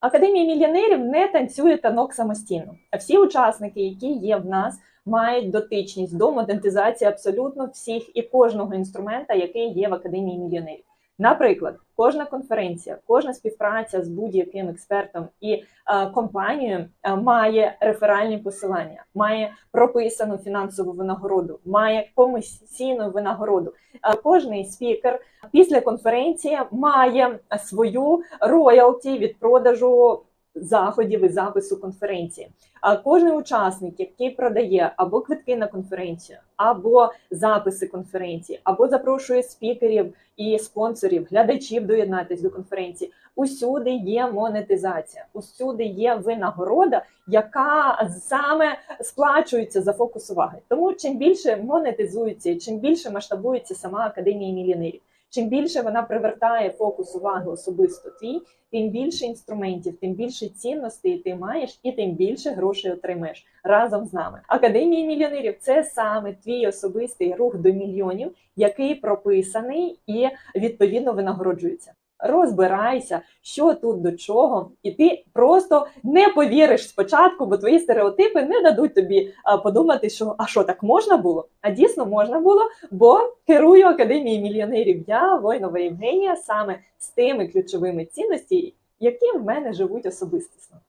Академія мільйонерів не танцює танок самостійно. А всі учасники, які є в нас, мають дотичність до монетизації абсолютно всіх і кожного інструмента, який є в Академії мільйонерів. Наприклад, кожна конференція, кожна співпраця з будь-яким експертом і е, компанією е, має реферальні посилання, має прописану фінансову винагороду, має комісійну винагороду. Е, кожний спікер після конференції має свою роялті від продажу заходів і запису конференції. А кожен учасник, який продає або квитки на конференцію, або записи конференції, або запрошує спікерів і спонсорів, глядачів доєднатись до конференції. Усюди є монетизація, усюди є винагорода, яка саме сплачується за фокус уваги. Тому чим більше монетизується, чим більше масштабується сама академія мільйонерів, чим більше вона привертає фокус уваги особисто твій, тим більше інструментів, тим більше цінностей ти маєш, і тим більше грошей отримаєш разом з нами. Академія мільйонерів це саме твій особистий рух до мільйонів, який прописаний і відповідно винагороджується. Розбирайся, що тут до чого, і ти просто не повіриш спочатку, бо твої стереотипи не дадуть тобі подумати, що а що так можна було? А дійсно можна було, бо керую академією мільйонерів. Я воїнова Євгенія саме з тими ключовими цінностями, які в мене живуть особистісно.